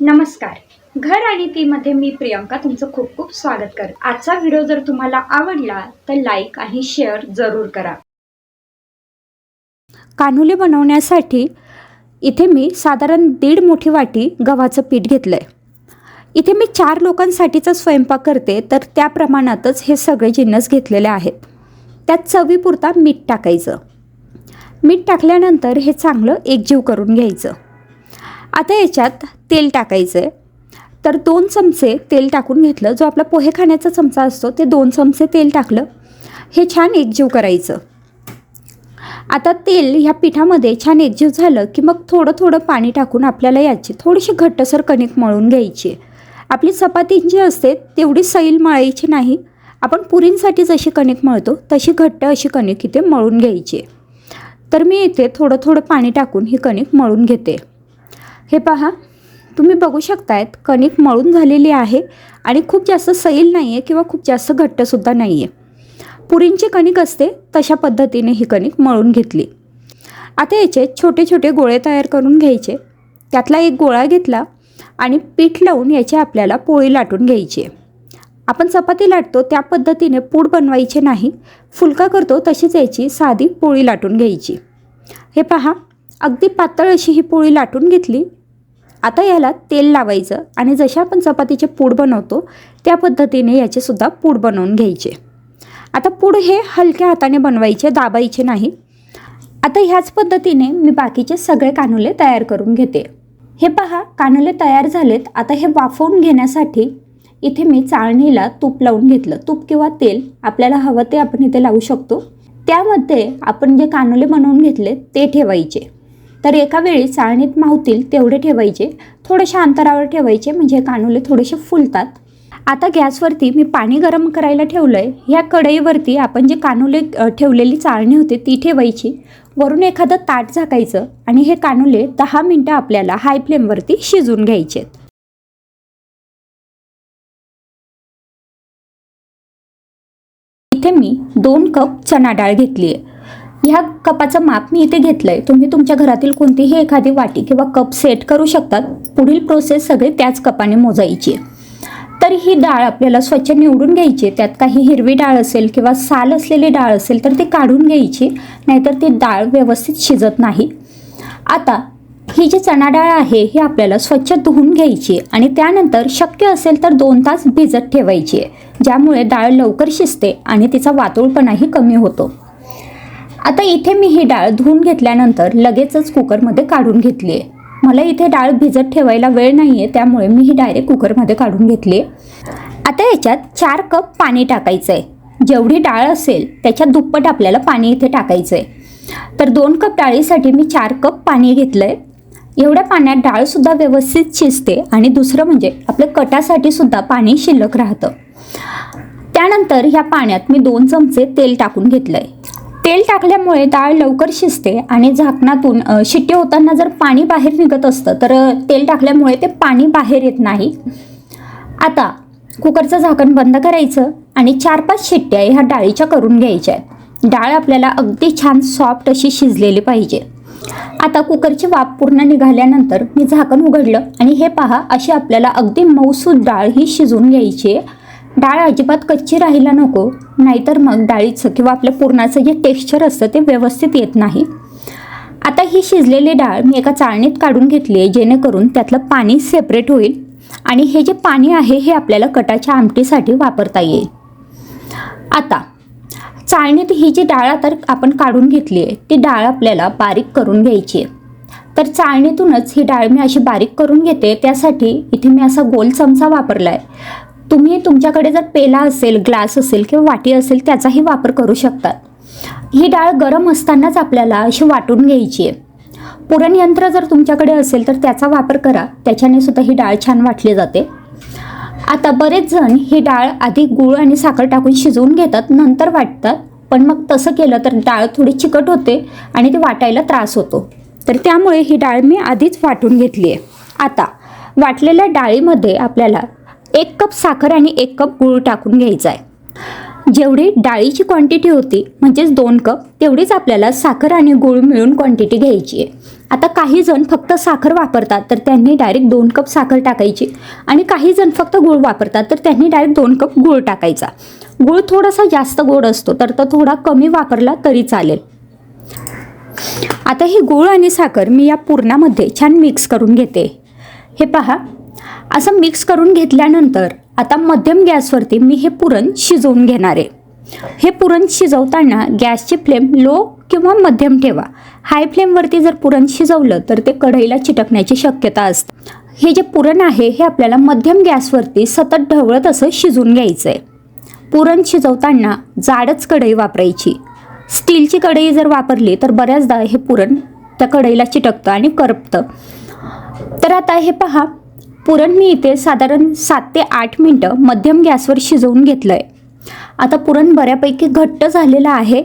नमस्कार. घर आणि तीमध्ये मी प्रियंका तुमचं खूप खूप स्वागत करते. आजचा व्हिडिओ जर तुम्हाला आवडला तर लाईक आणि शेअर जरूर करा. कानुले बनवण्यासाठी इथे मी साधारण दीड मोठी वाटी गव्हाचं पीठ घेतलं आहे इथे मी चार लोकांसाठीचा स्वयंपाक करते तर त्या प्रमाणातच हे सगळे जिन्नस घेतलेले आहेत. त्यात चवीपुरता मीठ टाकायचं. मीठ टाकल्यानंतर हे चांगलं एकजीव करून घ्यायचं. आता याच्यात तेल टाकायचं आहे तर दोन चमचे तेल टाकून घेतलं. जो आपला पोहे खाण्याचा चमचा असतो ते दोन चमचे तेल टाकलं. हे छान एकजीव करायचं. आता तेल ह्या पिठामध्ये छान एकजीव झालं की मग थोडं थोडं पाणी टाकून आपल्याला याची थोडीशी घट्टसर कणिक मळून घ्यायची आपली चपाती जी असते तेवढी सैल मळायची नाही. आपण पुरींसाठी जशी कणिक मळतो तशी घट्ट अशी कणिक इथे मळून घ्यायची तर मी इथे थोडं थोडं पाणी टाकून ही कणिक मळून घेते. हे पहा तुम्ही बघू शकतायत कणिक मळून झालेली आहे आणि खूप जास्त सैल नाही आहे किंवा खूप जास्त घट्टसुद्धा नाही आहे पुरींची कणिक असते तशा पद्धतीने ही कणिक मळून घेतली. आता याचे छोटे छोटे गोळे तयार करून घ्यायचे. त्यातला एक गोळा घेतला आणि पीठ लावून याची आपल्याला पोळी लाटून घ्यायची. आहे आपण चपाती लाटतो त्या पद्धतीने पूड बनवायचे नाही. फुलका करतो तशीच याची साधी पोळी लाटून घ्यायची. हे पहा अगदी पातळ अशी ही पोळी लाटून घेतली. आता याला तेल लावायचं आणि जसे आपण चपातीचे पूड बनवतो त्या पद्धतीने याचेसुद्धा पूड बनवून घ्यायचे. आता पूड हे हलक्या हाताने बनवायचे दाबायचे नाही. आता ह्याच पद्धतीने मी बाकीचे सगळे कानुले तयार करून घेते. हे पहा कानुले तयार झालेत. आता हे वाफवून घेण्यासाठी इथे मी चाळणीला तूप लावून घेतलं. तूप किंवा तेल आपल्याला हवं ते आपण इथे लावू शकतो. त्यामध्ये आपण जे कानुले बनवून घेतले ते ठेवायचे. तर एका वेळी चाळणीत मावतील तेवढे ठेवायचे थोड्याशा अंतरावर ठेवायचे म्हणजे कानुले थोडेसे फुलतात. आता गॅसवरती मी पाणी गरम करायला ठेवलं आहे ह्या कढईवरती आपण जे कानुले ठेवलेली चाळणी होती ती ठेवायची. वरून एखादं ताट झाकायचं आणि हे कानुले दहा मिनटं आपल्याला हाय फ्लेमवरती शिजून घ्यायचे इथे मी दोन कप चणा डाळ घेतली आहे ह्या कपाचं माप मी इथे घेतलं आहे तुम्ही तुमच्या घरातील कोणतीही एखादी वाटी किंवा कप सेट करू शकतात. पुढील प्रोसेस सगळे त्याच कपाने मोजायची आहे. तर ही डाळ आपल्याला स्वच्छ निवडून घ्यायची त्यात काही हिरवी डाळ असेल किंवा साल असलेली डाळ असेल तर ती काढून घ्यायची. नाहीतर ती डाळ व्यवस्थित शिजत नाही. आता ही जी चणा डाळ आहे ही आपल्याला स्वच्छ धुवून घ्यायची आणि त्यानंतर शक्य असेल तर दोन तास भिजत ठेवायची आहे. ज्यामुळे डाळ लवकर शिजते आणि तिचा वातोळपणाही कमी होतो. आता इथे मी ही डाळ धुवून घेतल्यानंतर लगेचच कुकरमध्ये काढून घेतली आहे. मला इथे डाळ भिजत ठेवायला वेळ नाही आहे त्यामुळे मी ही डायरेक्ट कुकरमध्ये काढून घेतली आहे. आता याच्यात चार कप पाणी टाकायचं आहे जेवढी डाळ असेल त्याच्या दुप्पट आपल्याला पाणी इथे टाकायचं आहे तर दोन कप डाळीसाठी मी चार कप पाणी घेतलं आहे एवढ्या पाण्यात डाळसुद्धा व्यवस्थित शिजते आणि दुसरं म्हणजे आपल्या कटासाठी सुद्धा पाणी शिल्लक राहतं. त्यानंतर ह्या पाण्यात मी दोन चमचे तेल टाकून घेतलं आहे तेल टाकल्यामुळे डाळ लवकर शिजते आणि झाकणातून शिट्टी होताना जर पाणी बाहेर निघत असतं तर तेल टाकल्यामुळे ते पाणी बाहेर येत नाही. आता कुकरचं झाकण बंद करायचं आणि चार पाच शिट्ट्या ह्या डाळीच्या करून घ्यायच्या आहेत. डाळ आपल्याला अगदी छान सॉफ्ट अशी शिजलेली पाहिजे. आता कुकरची वाफ पूर्ण निघाल्यानंतर मी झाकण उघडलं आणि हे पहा अशी आपल्याला अगदी मऊसूद डाळ ही शिजवून घ्यायची आहे. डाळ अजिबात कच्ची राहायला नको नाहीतर मग डाळीचं किंवा आपलं पुरणाचं जे टेक्स्चर असतं ते व्यवस्थित येत नाही. आता ही शिजलेली डाळ मी एका चाळणीत काढून घेतली आहे जेणेकरून त्यातलं पाणी सेपरेट होईल आणि हे जे पाणी आहे हे आपल्याला कटाच्या आमटीसाठी वापरता येईल. आता चाळणीत ही जी डाळ आता आपण काढून घेतली आहे ती डाळ आपल्याला बारीक करून घ्यायची आहे. तर चाळणीतूनच ही डाळ मी अशी बारीक करून घेते त्यासाठी इथे मी असा गोल चमचा वापरला आहे तुम्ही तुमच्याकडे जर पेला असेल ग्लास असेल किंवा वाटी असेल त्याचाही वापर करू शकतात ही डाळ गरम असतानाच आपल्याला अशी वाटून घ्यायची आहे. पुरणयंत्र जर तुमच्याकडे असेल तर त्याचा वापर करा. त्याच्याने सुद्धा ही डाळ छान वाटली जाते. आता बरेच जण ही डाळ आधी गूळ आणि साखर टाकून शिजवून घेतात नंतर वाटतात. पण मग तसं केलं तर डाळ थोडी चिकट होते आणि ती वाटायला त्रास होतो. तर त्यामुळे ही डाळ मी आधीच वाटून घेतली आहे. आता वाटलेल्या डाळीमध्ये आपल्याला एक कप साखर आणि एक कप गूळ टाकून घ्यायचा आहे जेवढी डाळीची क्वांटिटी होती म्हणजेच दोन कप तेवढीच आपल्याला साखर आणि गूळ मिळून क्वांटिटी घ्यायची आहे आता काही जण फक्त साखर वापरतात तर त्यांनी डायरेक्ट दोन कप साखर टाकायची. आणि काही जण फक्त गूळ वापरतात तर त्यांनी डायरेक्ट दोन कप गूळ टाकायचा. गूळ थोडासा जास्त गोड असतो तर तो थोडा कमी वापरला तरी चालेल. आता ही गूळ आणि साखर मी या पुरणामध्ये छान मिक्स करून घेते. हे पहा असं मिक्स करून घेतल्यानंतर आता मध्यम गॅसवरती मी हे पुरण शिजवून घेणार आहे. हे पुरण शिजवताना गॅसची फ्लेम लो किंवा मध्यम ठेवा. हाय फ्लेमवरती जर पुरण शिजवलं तर ते कढईला चिटकण्याची शक्यता असते. हे जे पुरण आहे हे आपल्याला मध्यम गॅसवरती सतत ढवळत असं शिजून घ्यायचं आहे पुरण शिजवताना जाडच कढई वापरायची. स्टीलची कढई जर वापरली तर बऱ्याचदा हे पुरण त्या कढईला चिटकतं आणि करपतं. तर आता हे पहा पुरण मी इथे साधारण सात ते आठ मिनटं मध्यम गॅसवर शिजवून घेतलं आहे आता पुरण बऱ्यापैकी घट्ट झालेलं आहे.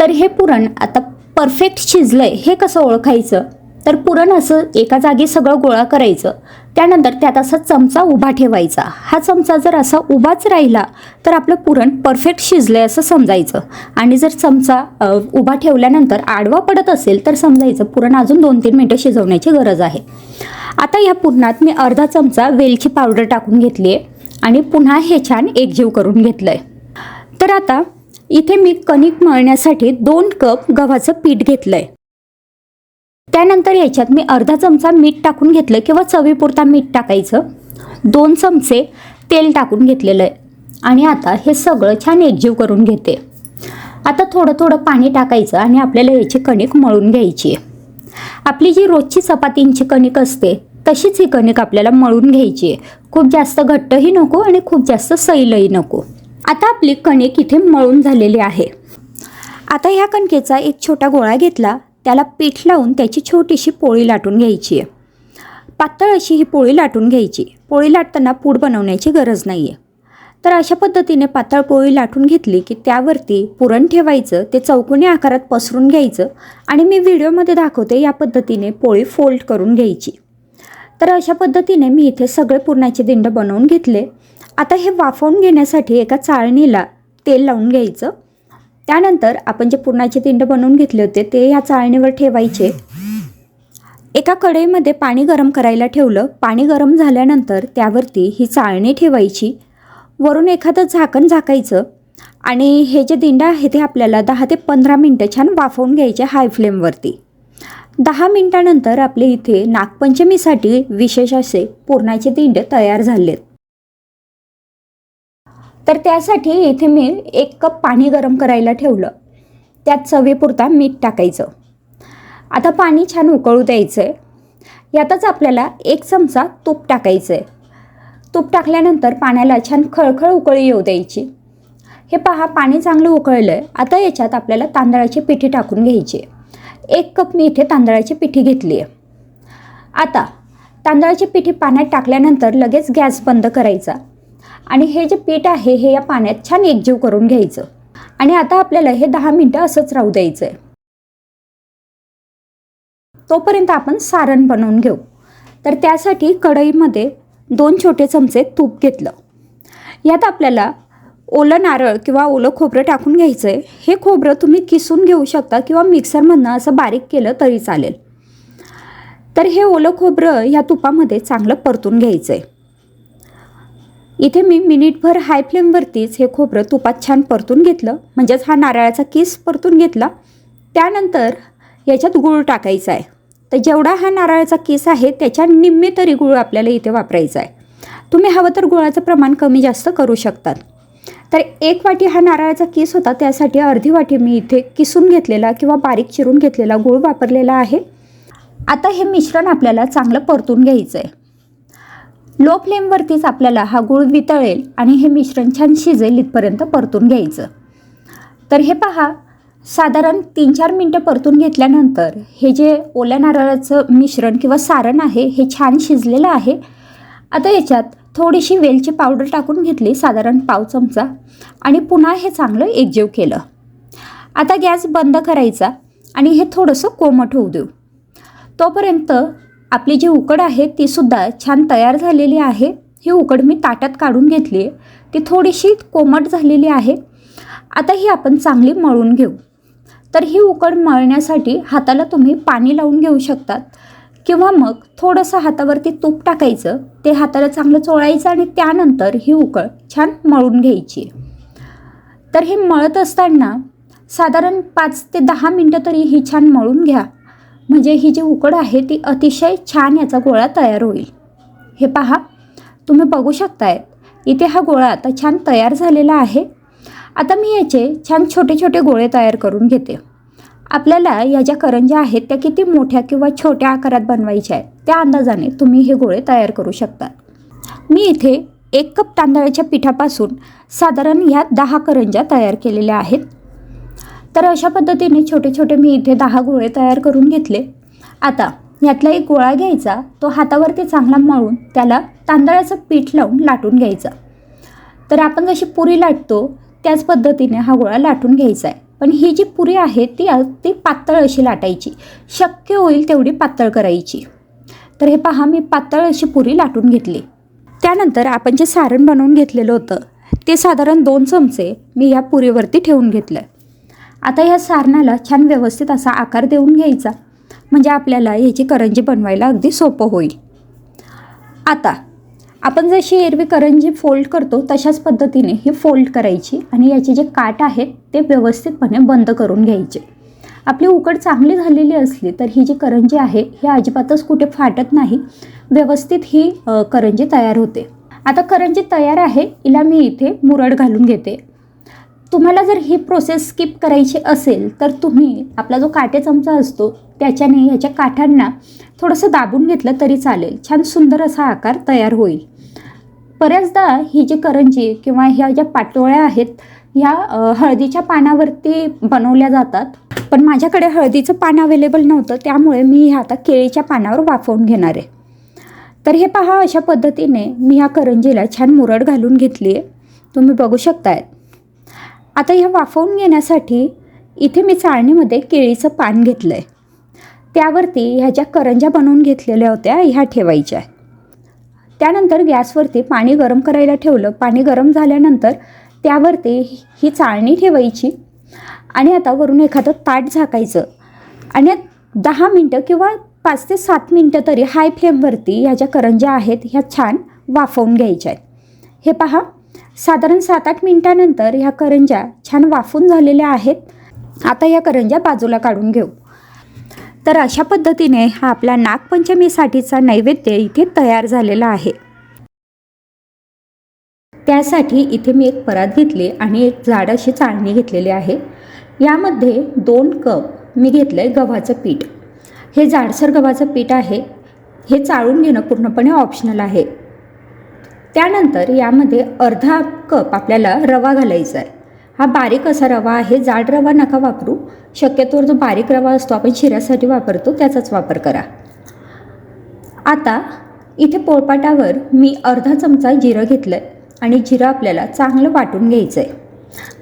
तर हे पुरण आता परफेक्ट शिजलं आहे हे कसं ओळखायचं? तर पुरण असं एका जागी सगळं गोळा करायचं. त्यानंतर त्यात असा चमचा उभा ठेवायचा. हा चमचा जर असा उभाच राहिला तर आपलं पुरण परफेक्ट शिजलं आहे असं समजायचं. आणि जर चमचा उभा ठेवल्यानंतर आडवा पडत असेल तर समजायचं पुरण अजून दोन तीन मिनटं शिजवण्याची गरज आहे. आता या पुरणात मी अर्धा चमचा वेलची पावडर टाकून घेतली आहे आणि पुन्हा हे छान एकजीव करून घेतलं आहे तर आता इथे मी कणिक मळण्यासाठी दोन कप गव्हाचं पीठ घेतलं आहे त्यानंतर याच्यात मी अर्धा चमचा मीठ टाकून घेतलं किंवा चवीपुरता मीठ टाकायचं. दोन चमचे तेल टाकून घेतलेलं आहे. आणि आता हे सगळं छान एकजीव करून घेते. आता थोडं थोडं पाणी टाकायचं आणि आपल्याला याची कणिक मळून घ्यायची आहे. आपली जी रोजची चपातींची कणिक असते तशीच ही कणिक आपल्याला मळून घ्यायची आहे. खूप जास्त घट्टही नको आणि खूप जास्त सैलही नको. आता आपली कणिक इथे मळून झालेली आहे. आता ह्या कणकेचा एक छोटा गोळा घेतला. त्याला पीठ लावून त्याची छोटीशी पोळी लाटून घ्यायची. आहे पातळ अशी ही पोळी लाटून घ्यायची. पोळी लाटताना पूड बनवण्याची गरज नाही आहे तर अशा पद्धतीने पातळ पोळी लाटून घेतली की त्यावरती पुरण ठेवायचं ते चौकोनी आकारात पसरून घ्यायचं आणि मी व्हिडिओमध्ये दाखवते या पद्धतीने पोळी फोल्ड करून घ्यायची. तर अशा पद्धतीने मी इथे सगळे पुरणाचे दिंड बनवून घेतले. आता हे वाफवून घेण्यासाठी एका चाळणीला तेल लावून घ्यायचं. त्यानंतर आपण जे पुरणाचे दिंड बनवून घेतले होते ते ह्या चाळणीवर ठेवायचे. एका कढईमध्ये पाणी गरम करायला ठेवलं. पाणी गरम झाल्यानंतर त्यावरती ही चाळणी ठेवायची. वरून एखादं झाकण झाकायचं. आणि हे जे दिंड आहे ते आपल्याला दहा ते पंधरा मिनटं छान वाफवून घ्यायचे हाय फ्लेमवरती दहा मिनटानंतर आपले इथे नागपंचमीसाठी विशेष असे पुरणाचे दिंड तयार झालेत. तर त्यासाठी इथे मी एक कप पाणी गरम करायला ठेवलं. त्यात चवीपुरता मीठ टाकायचं. आता पाणी छान उकळू द्यायचं आहे यातच आपल्याला एक चमचा तूप टाकायचं आहे तूप टाकल्यानंतर पाण्याला छान खळखळ उकळी येऊ द्यायची. हे पहा पाणी चांगलं उकळलं आहे आता याच्यात आपल्याला तांदळाची पिठी टाकून घ्यायची. आहे एक कप मी इथे तांदळाची पिठी घेतली आहे आता तांदळाची पिठी पाण्यात टाकल्यानंतर लगेच गॅस बंद करायचा. आणि हे जे पीठ आहे हे या पाण्यात छान एकजीव करून घ्यायचं. आणि आता आपल्याला हे दहा मिनटं असंच राहू द्यायचं आहे तोपर्यंत आपण सारण बनवून घेऊ. तर त्यासाठी कढईमध्ये दोन छोटे चमचे तूप घेतलं. यात आपल्याला ओलं नारळ किंवा ओलं खोबरं टाकून घ्यायचं आहे हे खोबरं तुम्ही किसून घेऊ शकता किंवा मिक्सरमधनं असं बारीक केलं तरी चालेल. तर हे ओलं खोबरं ह्या तुपामध्ये चांगलं परतून घ्यायचं आहे इथे मी मिनिटभर हाय फ्लेमवरतीच हे खोबरं तुपात छान परतून घेतलं. म्हणजेच हा नारळाचा किस परतून घेतला. त्यानंतर याच्यात गूळ टाकायचा आहे. तर जेवढा हा नारळाचा किस आहे त्याच्या निम्मे तरी गूळ आपल्याला इथे वापरायचा आहे. तुम्ही हवं तर गुळाचं प्रमाण कमी जास्त करू शकतात. तर एक वाटी हा नारळाचा किस होता त्यासाठी अर्धी वाटी मी इथे किसून घेतलेला किंवा बारीक चिरून घेतलेला गूळ वापरलेला आहे. आता हे मिश्रण आपल्याला चांगलं परतून घ्यायचं आहे लो फ्लेमवरतीच आपल्याला हा गूळ वितळेल आणि हे मिश्रण छान शिजेल इथपर्यंत परतून घ्यायचं. तर हे पहा साधारण तीन चार मिनटं परतून घेतल्यानंतर हे जे ओल्या नारळाचं मिश्रण किंवा सारण आहे हे छान शिजलेलं आहे. आता याच्यात थोडीशी वेलची पावडर टाकून घेतली साधारण पाव चमचा आणि पुन्हा हे चांगलं एकजीव केलं. आता गॅस बंद करायचा आणि हे थोडंसं कोमट होऊ देऊ. तोपर्यंत आपली जी उकड आहे तीसुद्धा छान तयार झालेली आहे. ही उकड मी ताटात काढून घेतली आहे. ती थोडीशी कोमट झालेली आहे. आता ही आपण चांगली मळून घेऊ. तर ही उकड मळण्यासाठी हाताला तुम्ही पाणी लावून घेऊ शकतात. किंवा मग थोडंसं हातावरती तूप टाकायचं ते हाताला चांगलं चोळायचं आणि त्यानंतर ही उकळ छान मळून घ्यायची तर हे मळत असताना साधारण पाच ते दहा मिनटं तरी ही छान मळून घ्या. म्हणजे ही जी उकड आहे ती अतिशय छान याचा गोळा तयार होईल. हे पहा तुम्ही बघू शकताय इथे हा गोळा आता छान तयार झालेला आहे. आता मी याचे छान छोटे छोटे गोळे तयार करून घेते. आपल्याला या ज्या करंज्या आहेत त्या किती मोठ्या किंवा छोट्या आकारात बनवायच्या आहेत त्या अंदाजाने तुम्ही हे गोळे तयार करू शकता. मी इथे एक कप तांदळाच्या पिठापासून साधारण ह्या दहा करंज्या तयार केलेल्या आहेत. तर अशा पद्धतीने छोटे छोटे मी इथे दहा गोळे तयार करून घेतले. आता यातला एक गोळा घ्यायचा तो हातावरती चांगला मळून त्याला तांदळाचं पीठ लावून लाटून घ्यायचा. तर आपण जशी पुरी लाटतो त्याच पद्धतीने हा गोळा लाटून घ्यायचा आहे. पण ही जी पुरी आहे ती ती पातळ अशी लाटायची. शक्य होईल तेवढी पातळ करायची. तर हे पहा मी पातळ अशी पुरी लाटून घेतली. त्यानंतर आपण जे सारण बनवून घेतलेलं होतं ते साधारण दोन चमचे मी या पुरीवरती ठेवून घेतलं आता ह्या सारणाला छान व्यवस्थित असा आकार देऊन घ्यायचा. म्हणजे आपल्याला याची करंजी बनवायला अगदी सोपं होईल. आता आपण जशी एरवी करंजी फोल्ड करतो तशाच पद्धतीने ही फोल्ड करायची आणि याचे जे काट आहेत ते व्यवस्थितपणे बंद करून घ्यायचे. आपली उकड चांगली झालेली असली तर ही जी करंजी आहे ही अजिबातच कुठे फाटत नाही. व्यवस्थित ही करंजी तयार होते. आता करंजी तयार आहे हिला मी इथे मुरड घालून घेते. तुम्हाला जर ही प्रोसेस स्किप करायची असेल तर तुम्ही आपला जो काटे चमचा असतो त्याच्याने ह्याच्या काठांना थोडंसं दाबून घेतलं तरी चालेल. छान सुंदर असा आकार तयार होईल. बऱ्याचदा ही जी करंजी किंवा ह्या ज्या पाटोळ्या आहेत ह्या हळदीच्या पानावरती बनवल्या जातात. पण माझ्याकडे हळदीचं पान अवेलेबल नव्हतं त्यामुळे मी ह्या आता केळीच्या पानावर वाफवून घेणार आहे. तर हे पहा अशा पद्धतीने मी ह्या करंजीला छान मुरड घालून घेतली आहे तुम्ही बघू शकतायत. आता ह्या वाफवून घेण्यासाठी इथे मी चाळणीमध्ये केळीचं पान घेतलं आहे त्यावरती ह्या ज्या करंज्या बनवून घेतलेल्या होत्या ह्या ठेवायच्या त्यानंतर गॅसवरती पाणी गरम करायला ठेवलं. पाणी गरम झाल्यानंतर त्यावरती ही चाळणी ठेवायची आणि आता वरून एखादं ताट झाकायचं. आणि दहा मिनटं किंवा पाच ते सात मिनटं तरी हाय फ्लेमवरती ह्या ज्या करंज्या आहेत ह्या छान वाफवून घ्यायच्या आहेत. हे पहा. साधारण सात आठ मिनटानंतर ह्या करंज्या छान वाफून झालेल्या आहेत. आता या करंज्या बाजूला काढून घेऊ. तर अशा पद्धतीने हा आपला नागपंचमीसाठीचा नैवेद्य इथे तयार झालेला आहे. त्यासाठी इथे मी एक परात घेतली आणि एक जाड अशी चाळणी घेतलेली आहे. यामध्ये दोन कप मी घेतलं आहे गव्हाचं पीठ. हे जाडसर गव्हाचं पीठ आहे. हे चाळून घेणं पूर्णपणे ऑप्शनल आहे. त्यानंतर यामध्ये अर्धा कप आपल्याला रवा घालायचा आहे. हा बारीक असा रवा आहे. जाड रवा नका वापरू. शक्यतोवर जो बारीक रवा असतो आपण शिऱ्यासाठी वापरतो त्याचाच वापर करा. आता इथे पोळपाटावर मी अर्धा चमचा जिरं घेतलं आहे आणि जिरं आपल्याला चांगलं वाटून घ्यायचं आहे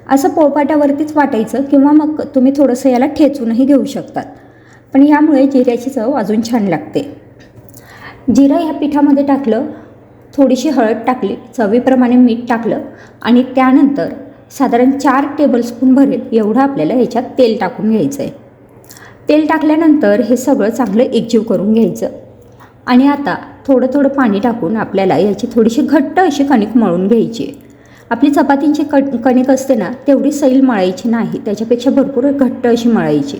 असं पोळपाटावरतीच वाटायचं किंवा मग तुम्ही थोडंसं याला ठेचूनही घेऊ शकतात. पण यामुळे जिऱ्याची चव अजून छान लागते. जिरं ह्या पिठामध्ये टाकलं थोडीशी हळद टाकली चवीप्रमाणे मीठ टाकलं आणि त्यानंतर साधारण चार टेबलस्पून भरेल एवढं आपल्याला ह्याच्यात तेल टाकून घ्यायचं आहे तेल टाकल्यानंतर हे सगळं चांगलं एकजीव करून घ्यायचं. आणि आता थोडं थोडं पाणी टाकून आपल्याला याची थोडीशी घट्ट अशी कणिक मळून घ्यायची. आपली चपातींची क कणिक असते ना तेवढी सैल मळायची नाही त्याच्यापेक्षा भरपूर घट्ट अशी मळायची.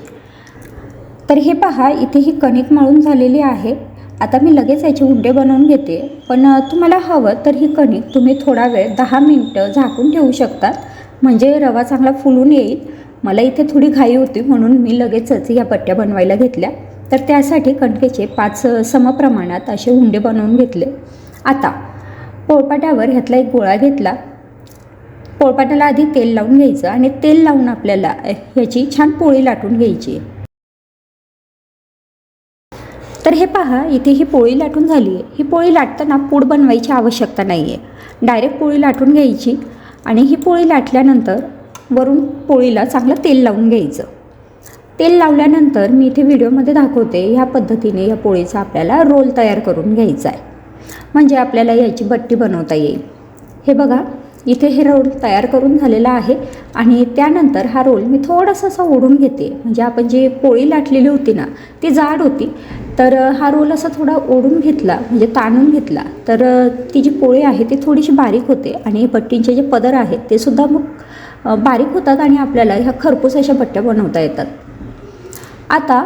तर हे पहा इथे ही कणिक मळून झालेली आहे. आता मी लगेच याचे हुंडे बनवून घेते. पण तुम्हाला हवं तर ही कणिक तुम्ही थोडा वेळ दहा मिनटं झाकून ठेवू शकतात. म्हणजे रवा चांगला फुलून येईल. मला इथे थोडी घाई होती म्हणून मी लगेचच या पट्ट्या बनवायला घेतल्या. तर त्यासाठी कणकेचे पाच समप्रमाणात असे उंडे बनवून घेतले. आता पोळपाट्यावर ह्यातला एक गोळा घेतला. पोळपाट्याला आधी तेल लावून घ्यायचं आणि तेल लावून आपल्याला ह्याची छान पोळी लाटून घ्यायची. तर हे पहा इथे ही पोळी लाटून झाली आहे ही पोळी लाटताना पूड बनवायची आवश्यकता नाही आहे डायरेक्ट पोळी लाटून घ्यायची आणि ही पोळी लाटल्यानंतर वरून पोळीला चांगलं तेल लावून घ्यायचं. तेल लावल्यानंतर मी इथे व्हिडिओमध्ये दाखवते ह्या पद्धतीने या पोळीचा आपल्याला रोल तयार करून घ्यायचा आहे. म्हणजे आपल्याला याची बट्टी बनवता येईल. हे बघा इथे हे रोल तयार करून झालेला आहे आणि त्यानंतर हा रोल मी थोडासा असा ओढून घेते. म्हणजे आपण जी पोळी लाटलेली होती ना ती जाड होती. तर हा रोल असा थोडा ओढून घेतला म्हणजे ताणून घेतला. तर ती जी पोळी आहे ती थोडीशी बारीक होते आणि पट्टींचे जे पदर आहेत ते सुद्धा मग बारीक होतात आणि आपल्याला ह्या खरपूस अशा पट्ट्या बनवता येतात. आता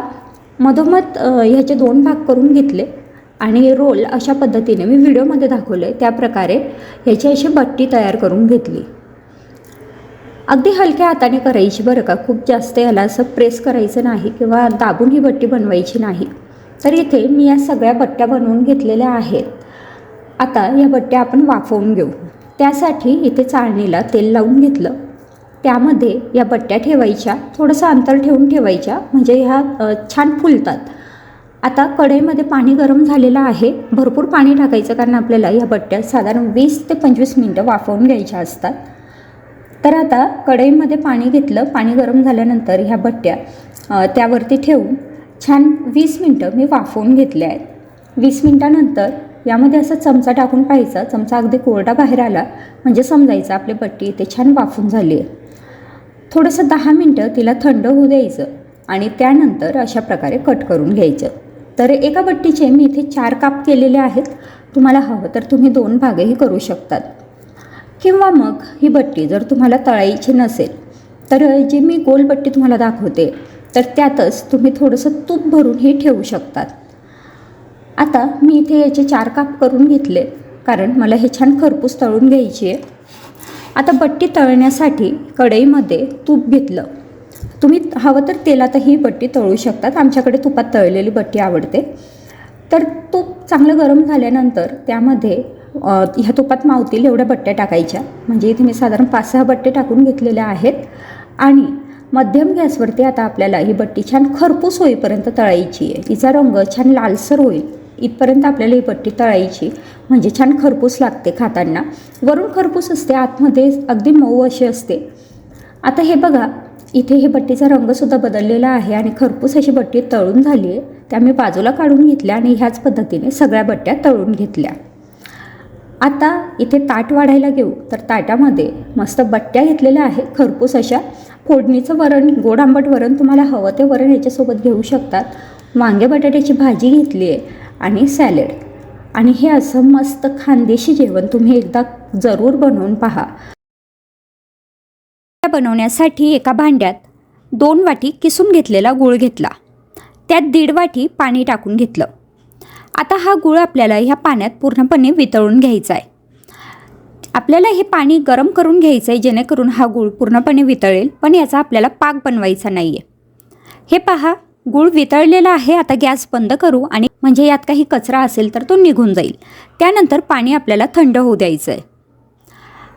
मधोमध ह्याचे दोन भाग करून घेतले आणि रोल अशा पद्धतीने मी व्हिडिओमध्ये दाखवले त्या प्रकारे ह्याची अशी बट्टी तयार करून घेतली. अगदी हलक्या हाताने करायची बरं का? खूप जास्त याला असं प्रेस करायचं नाही किंवा दाबून ही बट्टी बनवायची नाही. तर इथे मी या सगळ्या बट्ट्या बनवून घेतलेल्या आहेत. आता या बट्ट्या आपण वाफवून घेऊ. त्यासाठी इथे चाळणीला तेल लावून घेतलं. त्यामध्ये या बट्ट्या ठेवायच्या थोडंसं अंतर ठेवून ठेवायच्या म्हणजे ह्या छान फुलतात. आता कढईमध्ये पाणी गरम झालेलं आहे. भरपूर पाणी टाकायचं कारण आपल्याला या बट्ट्या साधारण वीस ते पंचवीस मिनटं वाफवून घ्यायच्या असतात. तर आता कढईमध्ये पाणी घेतलं. पाणी गरम झाल्यानंतर ह्या बट्ट्या त्यावरती ठेवून छान वीस मिनटं मी वाफवून घेतले आहेत. वीस मिनटानंतर यामध्ये असा चमचा टाकून पाहायचा. चमचा अगदी कोरडा बाहेर आला. म्हणजे समजायचं आपली बट्टी इथे छान वाफून झाली आहे. थोडंसं दहा मिनटं तिला थंड होऊ द्यायचं आणि त्यानंतर अशा प्रकारे कट करून घ्यायचं. तर एका बट्टीचे मी इथे चार काप केलेले आहेत. तुम्हाला हवं तर तुम्ही दोन भागही करू शकतात. किंवा मग ही बट्टी जर तुम्हाला तळायची नसेल तर जी मी गोल बट्टी तुम्हाला दाखवते तर त्यातच तुम्ही थोडंसं तूप भरून हे ठेवू शकतात. आता मी इथे याचे चार काप करून घेतले कारण मला हे छान खरपूस तळून घ्यायची आहे. आता बट्टी तळण्यासाठी कढईमध्ये तूप घेतलं. तुम्ही हवं तर तेलातही बट्टी तळू शकतात. आमच्याकडे तुपात तळलेली बट्टी आवडते. तर तूप चांगलं गरम झाल्यानंतर त्यामध्ये ह्या तुपात मावतील एवढ्या बट्ट्या टाकायच्या. म्हणजे इथे मी साधारण पाच सहा बट्टे टाकून घेतलेल्या आहेत. आणि मध्यम गॅसवरती आता आपल्याला ही बट्टी छान खरपूस होईपर्यंत तळायची आहे. तिचा रंग छान लालसर होईल. इथपर्यंत आपल्याला ही बट्टी तळायची. म्हणजे छान खरपूस लागते खाताना. वरून खरपूस असते आतमध्ये अगदी मऊ अशी असते. आता हे बघा इथे हे बट्टीचा रंगसुद्धा बदललेला आहे आणि खरपूस अशी बट्टी तळून झाली आहे. त्या मी बाजूला काढून घेतल्या आणि ह्याच पद्धतीने सगळ्या बट्ट्या तळून घेतल्या. आता इथे ताट वाढायला घेऊ. तर ताटामध्ये मस्त बट्ट्या घेतलेल्या आहे खरपूस अशा. फोडणीचं वरण गोड आंबट वरण तुम्हाला हवं ते वरण याच्यासोबत घेऊ शकतात. वांगे बटाट्याची भाजी घेतली आहे आणि सॅलेड. आणि हे असं मस्त खानदेशी जेवण तुम्ही एकदा जरूर बनवून पहा. बनवण्यासाठी एका भांड्यात दोन वाटी किसून घेतलेला गूळ घेतला. त्यात दीड वाटी पाणी टाकून घेतलं. आता हा गूळ आपल्याला ह्या पाण्यात पूर्णपणे वितळून घ्यायचा आहे. आपल्याला हे पाणी गरम करून घ्यायचं आहे जेणेकरून हा गूळ पूर्णपणे वितळेल पण याचा आपल्याला पाक बनवायचा नाही आहे हे पहा गूळ वितळलेला आहे आता गॅस बंद करू आणि म्हणजे यात काही कचरा असेल तर तो निघून जाईल. त्यानंतर पाणी आपल्याला थंड होऊ द्यायचं आहे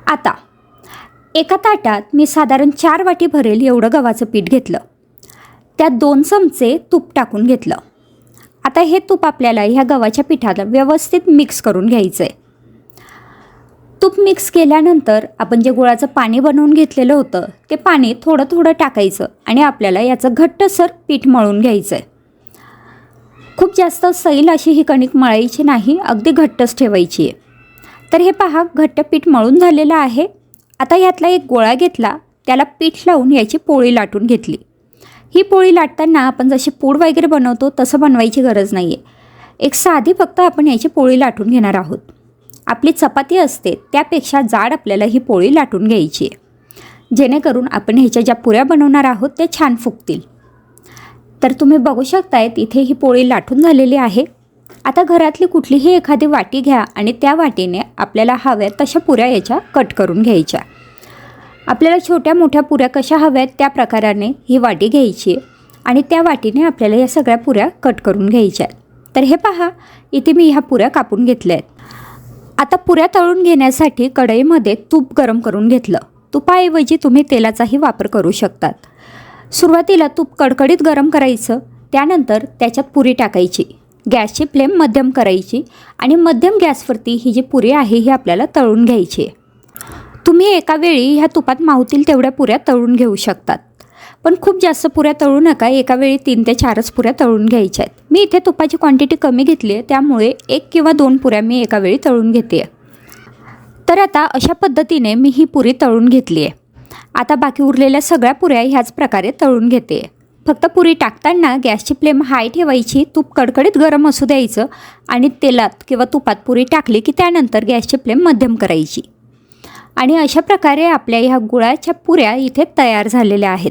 आता एका ताटात मी साधारण चार वाटी भरेल एवढं गव्हाचं पीठ घेतलं. त्यात दोन चमचे तूप टाकून घेतलं. आता हे तूप आपल्याला ह्या गव्हाच्या पिठाला व्यवस्थित मिक्स करून घ्यायचं आहे तूप मिक्स केल्यानंतर आपण जे गुळाचं पाणी बनवून घेतलेलं होतं ते पाणी थोडं थोडं टाकायचं आणि आपल्याला याचं घट्टसर पीठ मळून घ्यायचं आहे खूप जास्त सैल अशी ही कणिक मळायची नाही अगदी घट्टच ठेवायची आहे. तर हे पहा घट्ट पीठ मळून झालेलं आहे. आता यातला एक गोळा घेतला त्याला पीठ लावून याची पोळी लाटून घेतली. ही पोळी लाटताना आपण जशी पूड वगैरे बनवतो तसं बनवायची गरज नाही आहे एक साधी फक्त आपण याची पोळी लाटून घेणार आहोत. आपली चपाती असते त्यापेक्षा जाड आपल्याला ही पोळी लाटून घ्यायची. आहे जेणेकरून आपण ह्याच्या ज्या पुऱ्या बनवणार आहोत त्या छान फुगतील. तर तुम्ही बघू शकतायत इथे ही पोळी लाटून झालेली आहे. आता घरातली कुठलीही एखादी वाटी घ्या आणि त्या वाटीने आपल्याला हव्या तशा पुऱ्या याच्या कट करून घ्यायच्या. आपल्याला छोट्या मोठ्या पुऱ्या कशा हव्यात त्या प्रकाराने ही वाटी घ्यायची आणि त्या वाटीने आपल्याला या सगळ्या पुऱ्या कट करून घ्यायच्या. आहेत तर हे पहा इथे मी ह्या पुऱ्या कापून घेतल्या आहेत आता पुऱ्या तळून घेण्यासाठी कढईमध्ये तूप गरम करून घेतलं. तुपाऐवजी तुम्ही तेलाचाही वापर करू शकतात. सुरुवातीला तूप कडकडीत गरम करायचं त्यानंतर त्याच्यात पुरी टाकायची. गॅसची फ्लेम मध्यम करायची आणि मध्यम गॅसवरती ही जी पुरी आहे ही आपल्याला तळून घ्यायची आहे. तुम्ही एका वेळी ह्या तुपात मावतील तेवढ्या पुऱ्या तळून घेऊ शकतात. पण खूप जास्त पुऱ्या तळू नका एका वेळी तीन ते चारच पुऱ्या तळून घ्यायच्या आहेत. मी इथे तुपाची क्वांटिटी कमी घेतली आहे त्यामुळे एक किंवा दोन पुऱ्या मी एका वेळी तळून घेते तर आता अशा पद्धतीने मी ही पुरी तळून घेतली आहे. आता बाकी उरलेल्या सगळ्या पुऱ्या ह्याच प्रकारे तळून घेते फक्त पुरी टाकताना गॅसची फ्लेम हाय ठेवायची तूप कडकडीत गरम असू द्यायचं आणि तेलात किंवा तुपात पुरी टाकली की त्यानंतर गॅसची फ्लेम मध्यम करायची. आणि अशा प्रकारे आपल्या ह्या गुळाच्या पुऱ्या इथे तयार झालेल्या आहेत.